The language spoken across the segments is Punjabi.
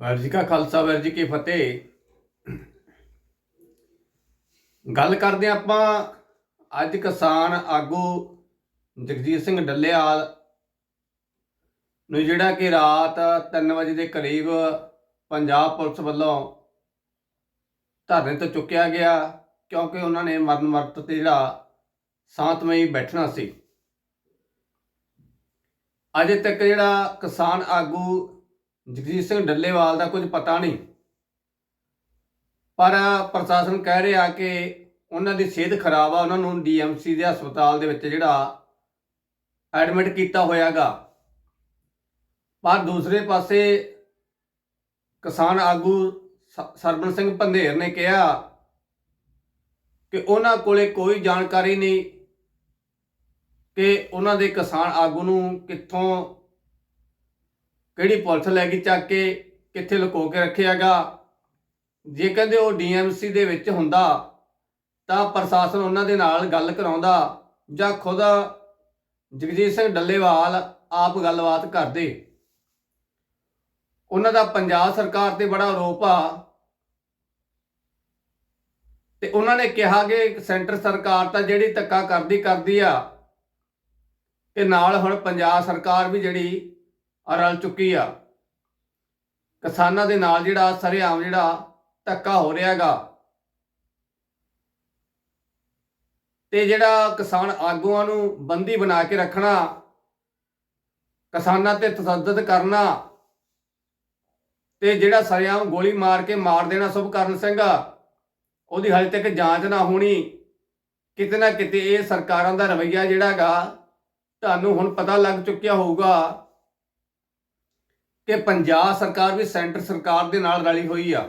ਵਾਹਿਗੁਰੂ ਜੀ ਕਾ ਖਾਲਸਾ, ਵਾਹਿਗੁਰੂ ਜੀ ਕੀ ਫਤਿਹ। ਗੱਲ ਕਰਦੇ ਹਾਂ ਆਪਾਂ ਅੱਜ ਕਿਸਾਨ ਆਗੂ ਜਗਜੀਤ ਸਿੰਘ ਡੱਲੇਵਾਲ ਨੂੰ, ਜਿਹੜਾ ਕਿ ਰਾਤ 3 ਵਜੇ ਦੇ ਕਰੀਬ ਪੰਜਾਬ ਪੁਲਿਸ ਵੱਲੋਂ ਧਰਨੇ ਤੋਂ ਚੁੱਕਿਆ ਗਿਆ, ਕਿਉਂਕਿ ਉਹਨਾਂ ਨੇ ਮਰਨ ਵਰਤ ਤੇ ਜਿਹੜਾ ਸ਼ਾਂਤਮਈ ਬੈਠਣਾ ਸੀ। ਅਜੇ ਤੱਕ ਜਿਹੜਾ ਕਿਸਾਨ ਆਗੂ ਜਗਜੀਤ ਸਿੰਘ ਡੱਲੇਵਾਲ ਦਾ ਕੁਝ ਪਤਾ ਨਹੀਂ। ਪਰ ਪ੍ਰਸ਼ਾਸਨ ਕਹਿ ਰਿਹਾ ਕਿ ਉਹਨਾਂ ਦੀ ਸਿਹਤ ਖਰਾਬ ਆ, ਉਹਨਾਂ ਨੂੰ ਡੀਐਮਸੀ ਦੇ ਹਸਪਤਾਲ ਦੇ ਵਿੱਚ ਜਿਹੜਾ ਐਡਮਿਟ ਕੀਤਾ ਹੋਇਆਗਾ। ਪਰ ਦੂਸਰੇ ਪਾਸੇ ਕਿਸਾਨ ਆਗੂ ਸ- ਸਰਬਨ ਸਿੰਘ ਪੰਧੇਰ ਨੇ ਕਿਹਾ ਕਿ ਉਹਨਾਂ ਕੋਲੇ ਕੋਈ ਜਾਣਕਾਰੀ ਨਹੀਂ ਕਿ ਉਹਨਾਂ ਦੇ ਕਿਸਾਨ ਆਗੂ ਨੂੰ ਕਿੱਥੋਂ ਕਿਹੜੀ ਪੁਲਿਸ ਲੈ ਗਈ ਚੱਕ ਕੇ, ਕਿੱਥੇ ਲੁਕੋ ਕੇ ਰੱਖਿਆਗਾ? ਜੇ ਕਹਿੰਦੇ ਉਹ ਡੀਐਮਸੀ ਦੇ ਵਿੱਚ ਹੁੰਦਾ, ਤਾਂ ਪ੍ਰਸ਼ਾਸਨ ਉਹਨਾਂ ਦੇ ਨਾਲ ਗੱਲ ਕਰਾਉਂਦਾ, ਜਾਂ ਖੁਦ ਜਗਜੀਤ ਸਿੰਘ ਡੱਲੇਵਾਲ ਆਪ ਗੱਲਬਾਤ ਕਰਦੇ। ਉਹਨਾਂ ਦਾ ਪੰਜਾਬ ਸਰਕਾਰ ਤੇ ਬੜਾ ਆਰੋਪ ਆ। ਤੇ ਉਹਨਾਂ ਨੇ ਕਿਹਾ ਕਿ ਸੈਂਟਰ ਸਰਕਾਰ ਤਾਂ ਜਿਹੜੀ ਧੱਕਾ ਕਰਦੀ ਕਰਦੀ ਆ, ਤੇ ਨਾਲ ਹੁਣ ਪੰਜਾਬ ਸਰਕਾਰ ਵੀ ਜਿਹੜੀ ਰਲ ਚੁੱਕੀ ਆ। ਕਿਸਾਨਾਂ ਦੇ ਨਾਲ ਜਿਹੜਾ ਸਰੇਆਮ ਜਿਹੜਾ ਧੱਕਾ ਹੋ ਰਿਹਾਗਾ ਤੇ ਜਿਹੜਾ ਕਿਸਾਨ ਆਗੂਆਂ ਨੂੰ ਬੰਦੀ ਬਣਾ ਕੇ ਰੱਖਣਾ, ਕਿਸਾਨਾਂ ਤੇ ਤਸੱਦਦ ਕਰਨਾ, ਤੇ ਜਿਹੜਾ ਸਰੇਆਮ ਗੋਲੀ ਮਾਰ ਕੇ ਮਾਰ ਦੇਣਾ ਸੁਭਕਰਨ ਸਿੰਘ, ਉਹਦੀ ਹਜੇ ਤੱਕ ਜਾਂਚ ਨਾ ਹੋਣੀ। ਕਿਤੇ ਨਾ ਕਿਤੇ ਇਹ ਸਰਕਾਰਾਂ ਦਾ ਰਵੱਈਆ ਜਿਹੜਾਗਾ ਤੁਹਾਨੂੰ ਹੁਣ ਪਤਾ ਲੱਗ ਚੁੱਕਿਆ ਹੋਊਗਾ ਕਿ ਪੰਜਾਬ ਸਰਕਾਰ ਵੀ ਸੈਂਟਰ ਸਰਕਾਰ ਦੇ ਨਾਲ ਰਲੀ ਹੋਈ ਆ।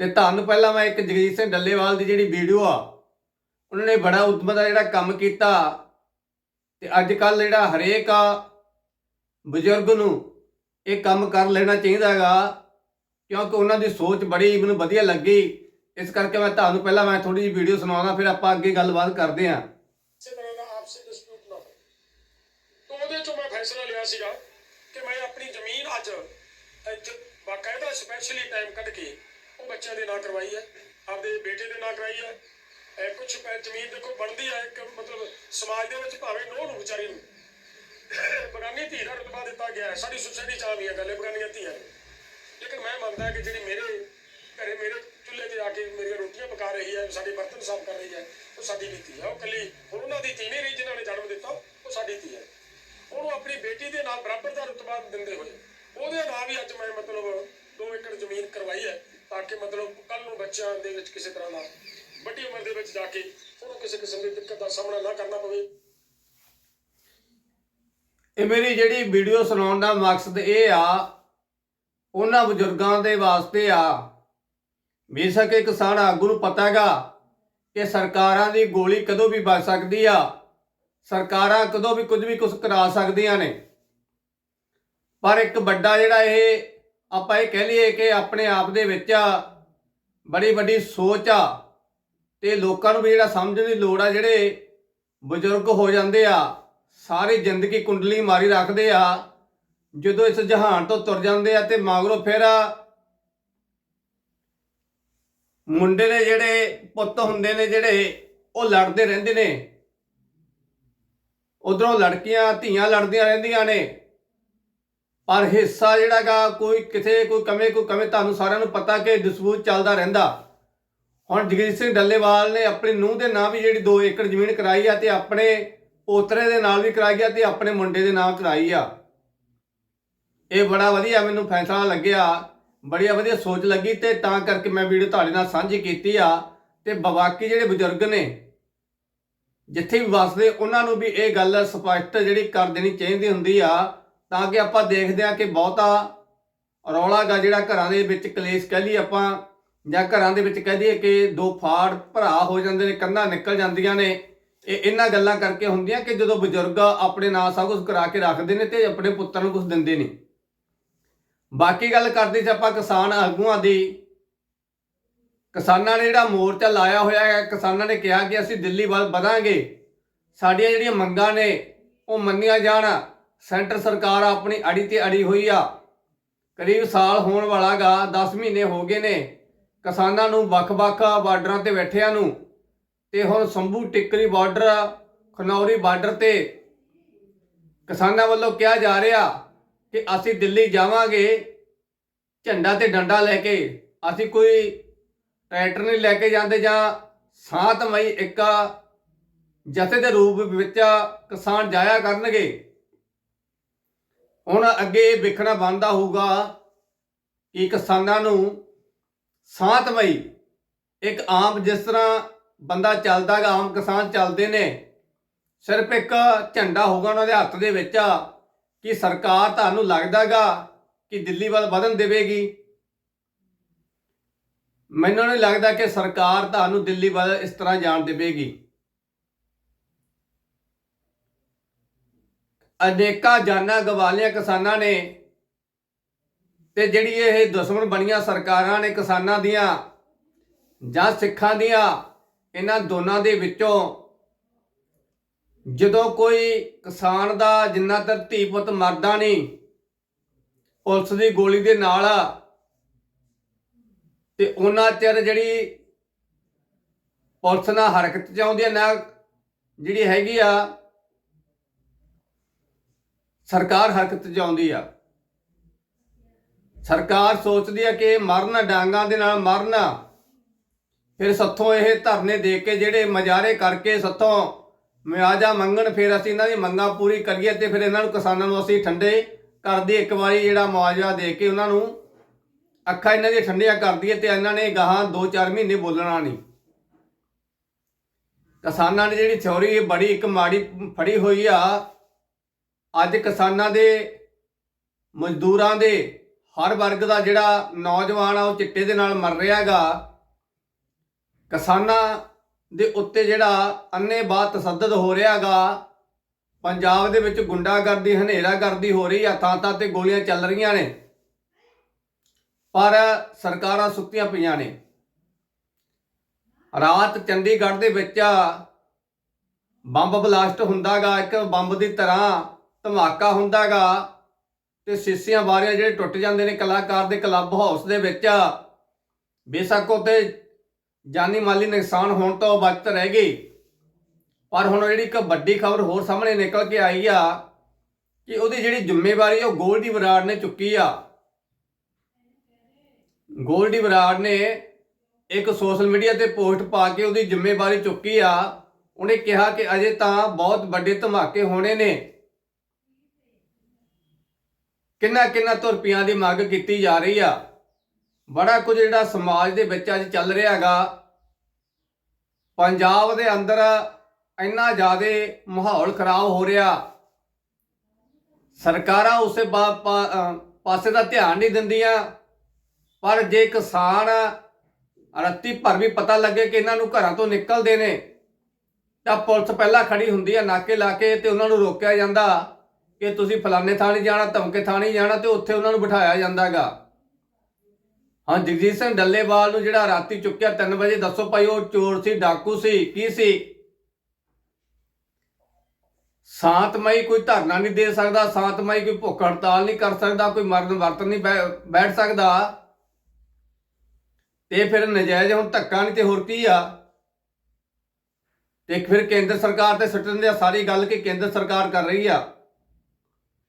ਤੇ ਤੁਹਾਨੂੰ ਪਹਿਲਾਂ ਮੈਂ ਇੱਕ ਜਗਜੀਤ ਸਿੰਘ ਡੱਲੇਵਾਲ ਦੀ ਜਿਹੜੀ ਵੀਡੀਓ ਆ, ਉਹਨਾਂ ਨੇ ਬੜਾ ਉਦਮ ਦਾ ਜਿਹੜਾ ਕੰਮ ਕੀਤਾ। ਤੇ ਅੱਜ ਕੱਲ ਜਿਹੜਾ ਹਰੇਕ ਆ, ਬਜ਼ੁਰਗ ਨੂੰ ਇਹ ਕੰਮ ਕਰ ਲੈਣਾ ਚਾਹੀਦਾ ਹੈਗਾ, ਕਿਉਂਕਿ ਉਹਨਾਂ ਦੀ ਸੋਚ ਬੜੀ ਮੈਨੂੰ ਵਧੀਆ ਲੱਗੀ। ਇਸ ਕਰਕੇ ਮੈਂ ਤੁਹਾਨੂੰ ਪਹਿਲਾਂ ਮੈਂ ਥੋੜੀ ਜਿਹੀ ਵੀਡੀਓ ਸੁਣਾਉਣਾ ਫਿਰ ਆਪਾਂ ਅੱਗੇ ਗੱਲਬਾਤ ਕਰਦੇ ਹਾਂ ਕਿਸੇ ਤਰ੍ਹਾਂ ਦਾ ਆਪਸੀ ਡਿਸਪਿਊਟ ਨਾ ਹੋਵੇ ਤੋਂ ਉਹਦੇ ਚੋਂ ਮੈਂ ਫੈਸਲਾ ਲਿਆ ਸੀਗਾ ਕਿ ਮੈਂ ਆਪਣੀ ਜ਼ਮੀਨ ਅੱਜ ਬਾਕਾਇਦਾ ਸਪੈਸ਼ਲੀ ਟਾਈਮ ਕੱਢ ਕੇ ਉਹ ਬੱਚਿਆਂ ਦੇ ਨਾਂ ਕਰਵਾਈ ਹੈ, ਆਪਦੇ ਬੇਟੇ ਦੇ ਨਾਂ ਕਰਾਈ ਹੈ। ਇਹ ਕੁਝ ਜ਼ਮੀਨ ਦੇਖੋ ਬਣਦੀ ਹੈ, ਇੱਕ ਮਤਲਬ ਸਮਾਜ ਦੇ ਵਿੱਚ ਭਾਵੇਂ ਨੋਹ ਨੂੰ ਵਿਚਾਰੀ ਨੂੰ ਬਗਾਨੀ ਧੀ ਦਾ ਰੁਤਬਾ ਦਿੱਤਾ ਗਿਆ ਹੈ, ਸਾਡੀ ਸੁਸਾਇਟੀ ਚ ਆਵੀਆਂ ਗੱਲੇ ਬਗਾਨੀਆਂ ਧੀਆਂ ਨੂੰ। ਲੇਕਿਨ ਮੈਂ ਮੰਨਦਾ ਕਿ ਜਿਹੜੀ ਮੇਰੇ ਘਰੇ ਮੇਰੇ ਚੁੱਲ੍ਹੇ ਤੇ ਆ ਕੇ ਮੇਰੀਆਂ ਰੋਟੀਆਂ ਪਕਾ ਰਹੀ ਹੈ, ਸਾਡੇ ਬਰਤਨ ਸਾਫ਼ ਕਰ ਰਹੀ ਹੈ, ਉਹ ਸਾਡੀ ਵੀ ਧੀ ਹੈ। ਉਹ ਕੱਲੀ ਹੁਣ ਉਹਨਾਂ ਦੀ ਧੀ ਨਹੀਂ ਰਹੀ, ਜਿਨ੍ਹਾਂ ਨੇ ਜਨਮ ਦਿੱਤਾ, ਉਹ ਸਾਡੀ ਧੀ ਹੈ। ਉਹਨੂੰ ਆਪਣੀ ਬੇਟੀ ਦੇ ਨਾਲ ਬਰਾਬਰ ਦਾ ਰੁਤਬਾ ਦਿੰਦੇ ਹੋਏ, ਉਹਦੇ ਨਾਲ ਵੀ ਅੱਜ ਮੈਂ ਮਤਲਬ 2 ਏਕੜ ਜ਼ਮੀਨ ਕਰਵਾਈ ਹੈ, ਤਾਂ ਕਿ ਮਤਲਬ ਕੱਲ ਨੂੰ ਬੱਚਿਆਂ ਦੇ ਵਿੱਚ ਕਿਸੇ ਤਰ੍ਹਾਂ ਦਾ ਵੱਡੀ ਉਮਰ ਦੇ ਵਿੱਚ ਜਾ ਕੇ ਉਹਨੂੰ ਕਿਸੇ ਕਿਸਮ ਦੀ ਦਿੱਕਤ ਦਾ ਸਾਹਮਣਾ ਨਾ ਕਰਨਾ ਪਵੇ। ਇਹ ਮੇਰੀ ਜਿਹੜੀ ਵੀਡੀਓ ਸੁਣਾਉਣ ਦਾ ਮਕਸਦ ਇਹ ਆ, ਉਹਨਾਂ ਬਜ਼ੁਰਗਾਂ ਦੇ ਵਾਸਤੇ ਆ। ਬੇਸ਼ੱਕ ਇਹ ਕਿਸਾਨ ਆਗੂ ਨੂੰ ਪਤਾ ਹੈਗਾ ਕਿ ਸਰਕਾਰਾਂ ਦੀ ਗੋਲੀ ਕਦੋਂ ਵੀ ਵੱਜ ਸਕਦੀ ਆ। ਸਰਕਾਰਾਂ ਕਦੋਂ ਵੀ ਕੁਝ ਵੀ ਕੁਝ ਕਰਾ ਸਕਦੀਆਂ ਨੇ। ਪਰ ਇੱਕ ਵੱਡਾ ਜਿਹੜਾ ਇਹ, ਆਪਾਂ ਇਹ ਕਹਿ ਲਈਏ ਕਿ ਆਪਣੇ ਆਪ ਦੇ ਵਿੱਚ ਬੜੀ ਵੱਡੀ ਸੋਚ ਆ ਤੇ ਲੋਕਾਂ ਨੂੰ ਵੀ ਜਿਹੜਾ ਸਮਝਣ ਦੀ ਲੋੜ ਆ, ਜਿਹੜੇ ਬਜ਼ੁਰਗ ਹੋ ਜਾਂਦੇ ਆ, ਸਾਰੀ ਜ਼ਿੰਦਗੀ ਕੁੰਡਲੀ ਮਾਰੀ ਰੱਖਦੇ ਆ, ਜਦੋਂ ਇਸ ਜਹਾਨ ਤੋਂ ਤੁਰ ਜਾਂਦੇ ਆ ਤੇ ਮਗਰੋਂ ਫਿਰ ਮੁੰਡੇ ਨੇ ਜਿਹੜੇ ਪੁੱਤ ਹੁੰਦੇ ਨੇ ਜਿਹੜੇ, ਉਹ ਲੜਦੇ ਰਹਿੰਦੇ ਨੇ। ਉਧਰੋਂ ਲੜਕੀਆਂ ਧੀਆਂ ਲੜਦੀਆਂ ਰਹਿੰਦੀਆਂ ਨੇ। ਪਰ ਹਿੱਸਾ ਜਿਹੜਾਗਾ ਕੋਈ ਕਿਥੇ, ਕੋਈ ਕਮੇ ਕੋਈ ਕਮੇ, ਤੁਹਾਨੂੰ ਸਾਰਿਆਂ ਨੂੰ ਪਤਾ ਕਿ ਡਿਸਪਿਊਟ ਚੱਲਦਾ ਰਹਿੰਦਾ। ਹੁਣ ਜਗਜੀਤ ਸਿੰਘ ਡੱਲੇਵਾਲ ਨੇ ਆਪਣੀ ਨੂੰਹ ਦੇ ਨਾਂ ਵੀ ਜਿਹੜੀ 2 ਏਕੜ ਜ਼ਮੀਨ ਕਰਾਈ ਆ ਤੇ ਆਪਣੇ ਪੋਤਰੇ ਦੇ ਨਾਲ ਵੀ ਕਰਾਈ ਆ ਤੇ ਆਪਣੇ ਮੁੰਡੇ ਦੇ ਨਾਂ ਕਰਾਈ ਆ। ਇਹ ਬੜਾ ਵਧੀਆ ਮੈਨੂੰ ਫੈਸਲਾ ਲੱਗਿਆ ਬੜੀ ਵਧੀਆ ਸੋਚ ਲੱਗੀ ਤੇ ਤਾਂ ਕਰਕੇ ਮੈਂ ਵੀਡੀਓ ਤੁਹਾਡੇ ਨਾਲ ਸਾਂਝੀ ਕੀਤੀ ਆ। ਤੇ ਬਾਕੀ ਜਿਹੜੇ ਬਜ਼ੁਰਗ ਨੇ ਜਿੱਥੇ ਵੀ ਵਸਦੇ, ਉਹਨਾਂ ਨੂੰ ਵੀ ਇਹ ਗੱਲ ਸਪਸ਼ਟ ਜਿਹੜੀ ਕਰ ਦੇਣੀ ਚਾਹੀਦੀ ਹੁੰਦੀ ਆ। ਤਾਂ ਕਿ ਆਪਾਂ ਦੇਖਦੇ ਆ ਕਿ ਬਹੁਤਾ ਰੌਲਾਗਾ ਜਿਹੜਾ ਘਰਾਂ ਦੇ ਵਿੱਚ, ਕਲੇਸ਼ ਕਹਿ ਲਈ ਆਪਾਂ, ਜਾਂ ਘਰਾਂ ਦੇ ਵਿੱਚ ਕਹਿ ਦਈਏ ਕਿ ਦੋ ਫਾੜ ਭਰਾ ਹੋ ਜਾਂਦੇ ਨੇ, ਕੰਧਾਂ ਨਿਕਲ ਜਾਂਦੀਆਂ ਨੇ। ਇਹ ਇਹਨਾਂ ਗੱਲਾਂ ਕਰਕੇ ਹੁੰਦੀਆਂ ਕਿ ਜਦੋਂ ਬਜ਼ੁਰਗ ਆਪਣੇ ਨਾਲ ਸਭ ਕੁਝ ਕਰਾ ਕੇ ਰੱਖਦੇ ਨੇ ਤੇ ਆਪਣੇ ਪੁੱਤਰ ਨੂੰ ਕੁਝ ਦਿੰਦੇ ਨਹੀਂ। ਬਾਕੀ ਗੱਲ ਕਰਦੇ ਸੀ ਆਪਾਂ ਕਿਸਾਨ ਆਗੂਆਂ ਦੀ ਕਿਸਾਨਾਂ ਨੇ ਜਿਹੜਾ ਮੋਰਚਾ ਲਾਇਆ ਹੋਇਆ ਹੈ, ਕਿਸਾਨਾਂ ਨੇ ਕਿਹਾ ਕਿ ਅਸੀਂ ਦਿੱਲੀ ਵੱਲ ਵਧਾਂਗੇ। ਸਾਡੀਆਂ ਜਿਹੜੀਆਂ ਮੰਗਾਂ ਨੇ, ਉਹ ਮੰਨੀਆਂ ਜਾਣ। ਸੈਂਟਰ ਸਰਕਾਰ ਆਪਣੀ ਅੜੀ ਤੇ ਅੜੀ ਹੋਈ ਆ। ਕਰੀਬ ਸਾਲ ਹੋਣ ਵਾਲਾਗਾ 10 ਮਹੀਨੇ ਹੋ ਗਏ ਨੇ। ਕਿਸਾਨਾਂ ਨੂੰ ਵੱਖ-ਵੱਖ ਬਾਰਡਰਾਂ ਤੇ ਬੈਠਿਆਂ ਨੂੰ ਤੇ ਹੁਣ ਸੰਭੂ ਟਿੱਕਰੀ ਬਾਰਡਰ, ਖਨੌਰੀ ਬਾਰਡਰ ਤੇ ਕਿਸਾਨਾਂ ਵੱਲੋਂ ਕਿਹਾ ਜਾ ਰਿਹਾ ਕਿ ਅਸੀਂ ਦਿੱਲੀ ਜਾਵਾਂਗੇ, ਝੰਡਾ ਤੇ ਡੰਡਾ ਲੈ ਕੇ। ਅਸੀਂ ਕੋਈ ਟਰੈਕਟਰ ਨਹੀਂ ਲੈ ਕੇ ਜਾਂਦੇ ਜਾਂ ਸ਼ਾਂਤਮਈ ਇੱਕ ਜਥੇ ਦੇ ਰੂਪ ਵਿੱਚ ਕਿਸਾਨ ਜਾਇਆ ਕਰਨਗੇ। ਹੁਣ ਅੱਗੇ ਇਹ ਵੇਖਣਾ ਬੰਦਾ ਹੋਊਗਾ ਕਿ ਕਿਸਾਨਾਂ ਨੂੰ ਸ਼ਾਂਤਮਈ ਇੱਕ ਆਮ ਜਿਸ ਤਰ੍ਹਾਂ ਬੰਦਾ ਚੱਲਦਾ ਗਾ, ਆਮ ਕਿਸਾਨ ਚੱਲਦੇ ਨੇ, ਸਿਰਫ ਇੱਕ ਝੰਡਾ ਹੋਊਗਾ ਉਹਨਾਂ ਦੇ ਹੱਥ ਦੇ ਵਿੱਚ ਕਿ ਸਰਕਾਰ ਤੁਹਾਨੂੰ ਲੱਗਦਾਗਾ ਕਿ ਦਿੱਲੀ ਵੱਲ ਵਧਣ ਦੇਵੇਗੀ। ਮੈਨੂੰ ਨਹੀਂ ਲੱਗਦਾ ਕਿ ਸਰਕਾਰ ਤੁਹਾਨੂੰ ਦਿੱਲੀ ਵੱਲ ਇਸ ਤਰ੍ਹਾਂ ਜਾਣ ਦੇਵੇਗੀ। ਅਨੇਕਾਂ ਜਾਨਾਂ ਗਵਾਲੀਆਂ ਕਿਸਾਨਾਂ ਨੇ ਤੇ ਜਿਹੜੀ ਇਹ ਦੁਸ਼ਮਣ ਬਣੀਆਂ ਸਰਕਾਰਾਂ ਨੇ ਕਿਸਾਨਾਂ ਦੀਆਂ ਜਾਂ ਸਿੱਖਾਂ ਦੀਆਂ, ਇਹਨਾਂ ਦੋਨਾਂ ਦੇ ਵਿੱਚੋਂ ਜਦੋਂ ਕੋਈ ਕਿਸਾਨ ਦਾ ਜਿੰਨਾ ਤਰ ਧੀ ਪੁੱਤ ਮਰਦਾ ਨਹੀਂ, ਪੁਲਿਸ ਦੀ ਗੋਲੀ ਦੇ ਨਾਲ ਤੇ ਉਹਨਾਂ ਚਿਰ ਜਿਹੜੀ ਪੁਲਿਸ ਨਾਲ ਹਰਕਤ ਚ ਆਉਂਦੀ ਹੈ ਨਾ ਜਿਹੜੀ ਹੈਗੀ ਆ, ਸਰਕਾਰ ਹਰਕਤ ਚ ਆਉਂਦੀ ਆ। ਸਰਕਾਰ ਸੋਚਦੀ ਆ ਕਿ ਮਰਨ ਡਾਂਗਾਂ ਦੇ ਨਾਲ ਮਰਨ। ਫਿਰ ਸੱਥੋਂ ਇਹ ਧਰਨੇ ਦੇ ਕੇ ਜਿਹੜੇ ਮਜਾਰੇ ਕਰਕੇ ਸੱਥੋਂ ਮਿਆਜਾ ਮੰਗਣ, ਫਿਰ ਅਸੀਂ ਇਹਨਾਂ ਦੀ ਮੰਗਾਂ ਪੂਰੀ ਕਰੀਏ ਤੇ ਫਿਰ ਇਹਨਾਂ ਨੂੰ ਕਿਸਾਨਾਂ ਨੂੰ ਅਸੀਂ ਠੰਡੇ ਕਰਦੀ ਇੱਕ ਵਾਰੀ ਜਿਹੜਾ ਮੁਆਵਜ਼ਾ ਦੇ ਕੇ ਉਹਨਾਂ ਨੂੰ ਅੱਖਾਂ ਇਹਨਾਂ ਦੀਆਂ ਠੰਡੀਆਂ ਕਰ ਦਈਏ ਤੇ ਇਹਨਾਂ ਨੇ ਗਾਹਾਂ 2-4 ਮਹੀਨੇ ਬੋਲਣਾ ਨਹੀਂ। ਕਿਸਾਨਾਂ ਨੇ ਜਿਹੜੀ ਥਿਉਰੀ ਬੜੀ, ਇੱਕ ਮਾੜੀ ਫੜੀ ਹੋਈ ਆ। ਅੱਜ ਕਿਸਾਨਾਂ ਦੇ, ਮਜ਼ਦੂਰਾਂ ਦੇ, ਹਰ ਵਰਗ ਦਾ ਜਿਹੜਾ ਨੌਜਵਾਨ ਆ, ਉਹ ਚਿੱਟੇ ਦੇ ਨਾਲ ਮਰ ਰਿਹਾ ਰਿਹਾਗਾ ਕਿਸਾਨਾਂ ਦੇ ਉੱਤੇ ਜਿਹੜਾ ਅੰਨੇਬਾਹ ਤਸੱਦਦ ਹੋ ਰਿਹਾ ਹੈਗਾ। ਪੰਜਾਬ ਦੇ ਵਿੱਚ ਗੁੰਡਾਗਰਦੀ, ਹਨੇਰਾਗਰਦੀ ਹੋ ਰਹੀ ਆ ਥਾਂ ਥਾਂ ਤੇ ਗੋਲੀਆਂ ਚੱਲ ਰਹੀਆਂ ਨੇ। ਪਰ ਸਰਕਾਰਾਂ ਸੁੱਤੀਆਂ ਪਈਆਂ ਨੇ। ਰਾਤ ਚੰਡੀਗੜ੍ਹ ਦੇ ਵਿੱਚ ਬੰਬ ਬਲਾਸਟ ਹੁੰਦਾਗਾ, ਇੱਕ ਬੰਬ ਦੀ ਤਰ੍ਹਾਂ ਧਮਾਕਾ ਹੁੰਦਾਗਾ ਤੇ ਸੀਸੀਆਂ ਬਾਰੀਆਂ ਜਿਹੜੇ ਟੁੱਟ ਜਾਂਦੇ ਨੇ ਕਲਾਕਾਰ ਦੇ ਕਲੱਬ ਹਾਊਸ ਦੇ ਵਿੱਚ, ਬੇਸ਼ੱਕ ਉਤੇ ਜਾਨੀ ਮਾਲੀ ਨੁਕਸਾਨ ਹੋਣ ਤੋਂ ਬਚਤ ਰਹਿ ਗਈ। ਪਰ ਹੁਣ ਜਿਹੜੀ ਇੱਕ ਵੱਡੀ ਖਬਰ ਹੋਰ ਸਾਹਮਣੇ ਨਿਕਲ ਕੇ ਆਈ ਆ ਕਿ ਉਹਦੀ ਜਿਹੜੀ ਜ਼ਿੰਮੇਵਾਰੀ ਉਹ ਗੋਲਡੀ ਬਰਾੜ ਨੇ ਚੁੱਕੀ ਆ। ਗੋਲਡੀ ਬਰਾੜ ਨੇ ਇੱਕ ਸੋਸ਼ਲ ਮੀਡੀਆ ਤੇ ਪੋਸਟ ਪਾ ਕੇ ਉਹਦੀ ਜ਼ਿੰਮੇਵਾਰੀ ਚੁੱਕੀ ਆ। ਉਹਨੇ ਕਿਹਾ ਕਿ ਅਜੇ ਤਾਂ ਬਹੁਤ ਵੱਡੇ ਧਮਾਕੇ ਹੋਣੇ ਨੇ। ਕਿੰਨਾ ਕਿੰਨਾ ਤੋਂ ਰੁਪਈਆਂ ਦੀ ਮੰਗ ਕੀਤੀ ਜਾ ਰਹੀ ਆ। ਬੜਾ ਕੁਝ ਜਿਹੜਾ ਸਮਾਜ ਦੇ ਵਿੱਚ ਅੱਜ ਚੱਲ ਰਿਹਾ ਹੈਗਾ। ਪੰਜਾਬ ਦੇ ਅੰਦਰ ਇੰਨਾ ਜ਼ਿਆਦਾ ਮਾਹੌਲ ਖਰਾਬ ਹੋ ਰਿਹਾ। ਸਰਕਾਰਾਂ ਉਸੇ ਪਾਸੇ ਦਾ ਧਿਆਨ ਨਹੀਂ ਦਿੰਦੀਆਂ। ਪਰ ਜੇ ਕਿਸਾਨ ਰੱਤੀ ਭਰ ਵੀ ਪਤਾ ਲੱਗੇ ਕਿ ਇਹਨਾਂ ਨੂੰ ਘਰਾਂ ਤੋਂ ਨਿਕਲਦੇ ਨੇ, ਤਾਂ ਪੁਲਿਸ ਪਹਿਲਾਂ ਖੜੀ ਹੁੰਦੀ ਹੈ ਨਾਕੇ ਲਾ ਕੇ ਤੇ ਉਹਨਾਂ ਨੂੰ ਰੋਕਿਆ ਜਾਂਦਾ ਕਿ ਤੁਸੀਂ ਫਲਾਣੇ ਥਾਣੇ ਜਾਣਾ, ਧਮਕੇ ਥਾਣੇ ਜਾਣਾ ਤੇ ਉੱਥੇ ਉਹਨਾਂ ਨੂੰ ਬਿਠਾਇਆ ਜਾਂਦਾਗਾ। ਹਾਂ, ਜਗਜੀਤ ਸਿੰਘ ਡੱਲੇਵਾਲ ਨੂੰ ਜਿਹੜਾ ਰਾਤੀ ਚੁੱਕਿਆ 3 ਵਜੇ, ਦੱਸੋ ਭਾਈ ਉਹ ਚੋਰ ਸੀ, ਡਾਕੂ ਸੀ, ਕੀ ਸੀ? ਸ਼ਾਂਤਮਈ ਕੋਈ ਧਰਨਾ ਨਹੀਂ ਦੇ ਸਕਦਾ ਸ਼ਾਂਤਮਈ ਕੋਈ ਭੁੱਖ ਹੜਤਾਲ ਨਹੀਂ ਕਰ ਸਕਦਾ, ਕੋਈ ਮਰਨ ਵਰਤ ਨਹੀਂ ਬੈ- ਬੈਠ ਸਕਦਾ। ਤੇ ਫਿਰ ਨਜਾਇਜ਼ ਹੁਣ ਧੱਕਾ ਨਹੀਂ ਤੇ ਹੋਰ ਕੀ ਆ? ਤੇ ਫਿਰ ਕੇਂਦਰ ਸਰਕਾਰ ਤੇ ਸੁੱਟਣ ਦੀ ਸਾਰੀ ਗੱਲ ਕਿ ਕੇਂਦਰ ਸਰਕਾਰ ਕਰ ਰਹੀ ਆ।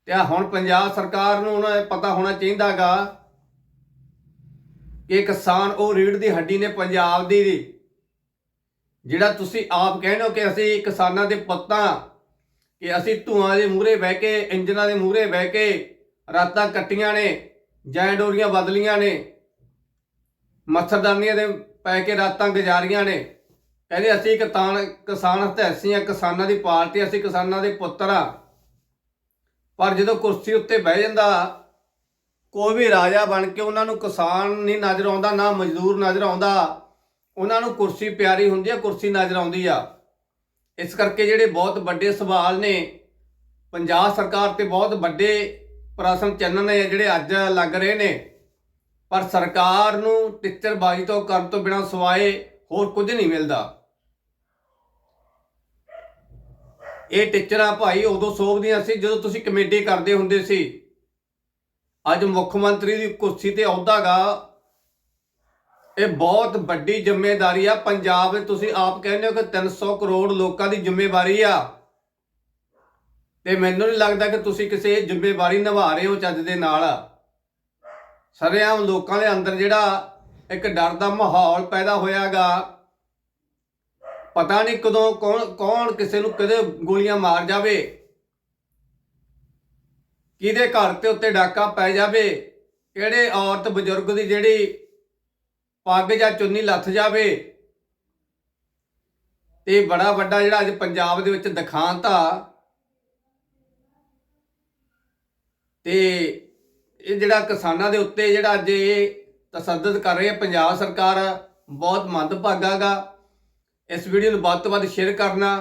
ਤੇ ਆਹ ਹੁਣ ਪੰਜਾਬ ਸਰਕਾਰ ਨੂੰ ਉਹਨਾਂ ਪਤਾ ਹੋਣਾ ਚਾਹੀਦਾਗਾ ਕਿ ਕਿਸਾਨ ਉਹ ਰੀੜ ਦੀ ਹੱਡੀ ਨੇ ਪੰਜਾਬ ਦੀ ਜਿਹੜਾ ਤੁਸੀਂ ਆਪ ਕਹਿੰਦੇ ਹੋ ਕਿ ਅਸੀਂ ਕਿਸਾਨਾਂ ਦੇ ਪੱਤਾਂ ਕਿ ਅਸੀਂ ਧੂਆਂ ਦੇ ਮੂਹਰੇ ਬਹਿ ਕੇ, ਇੰਜਨਾਂ ਦੇ ਮੂਹਰੇ ਬਹਿ ਕੇ ਰਾਤਾਂ ਕੱਟੀਆਂ ਨੇ ਜੈ ਡੋਰੀਆਂ ਬਦਲੀਆਂ ਨੇ ਮੱਛਰਦਾਨੀਆਂ ਦੇ ਪੈ ਕੇ ਰਾਤਾਂ ਗੁਜ਼ਾਰੀਆਂ ਨੇ। ਕਹਿੰਦੇ ਅਸੀਂ ਕਿਸਾਨ ਕਿਸਾਨ ਹਤੈਸੀ ਆ, ਕਿਸਾਨਾਂ ਦੀ ਪਾਰਟੀ ਅਸੀਂ ਕਿਸਾਨਾਂ ਦੇ ਪੁੱਤਰ ਆ। ਪਰ ਜਦੋਂ ਕੁਰਸੀ ਉੱਤੇ ਬਹਿ ਜਾਂਦਾ, ਕੋਈ ਵੀ ਰਾਜਾ ਬਣ ਕੇ ਉਹਨਾਂ ਨੂੰ ਕਿਸਾਨ ਨਹੀਂ ਨਜ਼ਰ ਆਉਂਦਾ, ਨਾ ਮਜ਼ਦੂਰ ਨਜ਼ਰ ਆਉਂਦਾ, ਉਹਨਾਂ ਨੂੰ ਕੁਰਸੀ ਪਿਆਰੀ ਹੁੰਦੀ ਆ, ਕੁਰਸੀ ਨਜ਼ਰ ਆਉਂਦੀ ਆ। ਇਸ ਕਰਕੇ ਜਿਹੜੇ ਬਹੁਤ ਵੱਡੇ ਸਵਾਲ ਨੇ, ਪੰਜਾਬ ਸਰਕਾਰ ਤੇ ਬਹੁਤ ਵੱਡੇ ਪ੍ਰਸ਼ਨ ਚੰਨ ਨੇ ਜਿਹੜੇ ਅੱਜ ਲੱਗ ਰਹੇ ਨੇ। ਪਰ ਸਰਕਾਰ ਨੂੰ ਟਿੱਚਰਬਾਜ਼ੀ ਤੋਂ ਕਰਨ ਤੋਂ ਬਿਨਾਂ ਸਵਾਏ ਹੋਰ ਕੁਝ ਨਹੀਂ ਮਿਲਦਾ। ਇਹ ਟਿਚਰਾਂ ਭਾਈ ਉਦੋਂ ਸੋਭਦੀਆਂ ਸੀ ਜਦੋਂ ਤੁਸੀਂ ਕਮੇਟੀ ਕਰਦੇ ਹੁੰਦੇ ਸੀ। ਅੱਜ ਮੁੱਖ ਮੰਤਰੀ ਦੀ ਕੁਰਸੀ ਤੇ ਅਹੁਦਾਗਾ ਇਹ ਬਹੁਤ ਵੱਡੀ ਜ਼ਿੰਮੇਵਾਰੀ ਆ। ਪੰਜਾਬ ਦੇ ਤੁਸੀਂ ਆਪ ਕਹਿੰਦੇ ਹੋ ਕਿ 300 ਕਰੋੜ ਲੋਕਾਂ ਦੀ ਜ਼ਿੰਮੇਵਾਰੀ ਆ। ਤੇ ਮੈਨੂੰ ਨਹੀਂ ਲੱਗਦਾ ਕਿ ਤੁਸੀਂ ਕਿਸੇ ਜ਼ਿੰਮੇਵਾਰੀ ਨਿਭਾ ਰਹੇ ਹੋ ਚੱਜ ਦੇ ਨਾਲ। ਸਰੇਆਮ ਲੋਕਾਂ ਦੇ ਅੰਦਰ ਜਿਹੜਾ ਇੱਕ ਡਰ ਦਾ ਮਾਹੌਲ ਪੈਦਾ ਹੋਇਆਗਾ। ਪਤਾ ਨਹੀਂ ਕਦੋਂ ਕੌਣ ਕੌਣ ਕਿਸੇ ਨੂੰ ਕਦੇ ਗੋਲੀਆਂ ਮਾਰ ਜਾਵੇ। ਕਿਹਦੇ ਘਰ ਤੇ ਉੱਤੇ ਡਾਕਾ ਪੈ ਜਾਵੇ, ਕਿਹੜੇ ਔਰਤ ਬਜ਼ੁਰਗ ਦੀ ਜਿਹੜੀ ਪੱਗ ਜਾਂ ਚੁੰਨੀ ਲੱਥ ਜਾਵੇ। ਤੇ ਬੜਾ ਵੱਡਾ ਜਿਹੜਾ ਅੱਜ ਪੰਜਾਬ ਦੇ ਵਿੱਚ ਦਿਖਾਂਤ ਆ ਤੇ ਇਹ ਜਿਹੜਾ ਕਿਸਾਨਾਂ ਦੇ ਉੱਤੇ ਜਿਹੜਾ ਅੱਜ ਇਹ ਤਸੱਦਦ ਕਰ ਰਹੀ ਹੈ ਪੰਜਾਬ ਸਰਕਾਰ ਬਹੁਤ ਮੰਦਭਾਗਾ ਇਸ ਵੀਡੀਓ ਨੂੰ ਵੱਧ ਤੋਂ ਵੱਧ ਸ਼ੇਅਰ ਕਰਨਾ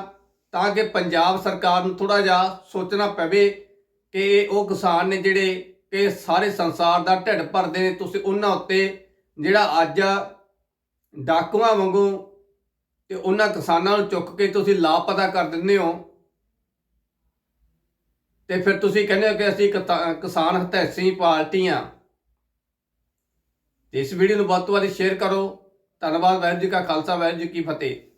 ਤਾਂ ਕਿ ਪੰਜਾਬ ਸਰਕਾਰ ਨੂੰ ਥੋੜਾ ਜਿਹਾ ਸੋਚਣਾ ਪਵੇ ਕਿ ਉਹ ਕਿਸਾਨ ਨੇ ਜਿਹੜੇ ਕਿ ਸਾਰੇ ਸੰਸਾਰ ਦਾ ਢਿੱਡ ਭਰਦੇ ਨੇ, ਤੁਸੀਂ ਉਹਨਾਂ ਉੱਤੇ ਜਿਹੜਾ ਅੱਜ ਡਾਕੂਆਂ ਵਾਂਗੂ ਤੇ ਉਹਨਾਂ ਕਿਸਾਨਾਂ ਨੂੰ ਚੁੱਕ ਕੇ ਤੁਸੀਂ ਲਾਪਤਾ ਕਰ ਦਿੰਦੇ ਹੋ। ਤੇ ਫਿਰ ਤੁਸੀਂ ਕਹਿੰਦੇ ਹੋ ਕਿ ਅਸੀਂ ਕਿਤਾ- ਕਿਸਾਨ ਹਤੈਸੀ ਪਾਰਟੀਆਂ। ਤੇ ਇਸ ਵੀਡੀਓ ਨੂੰ ਵੱਧ ਤੋਂ ਵੱਧ ਸ਼ੇਅਰ ਕਰੋ। ਧੰਨਵਾਦ, ਵਾਹਿਗੁਰੂ ਜੀ ਕਾ ਖਾਲਸਾ, ਵਾਹਿਗੁਰੂ ਜੀ ਕੀ ਫਤਿਹ।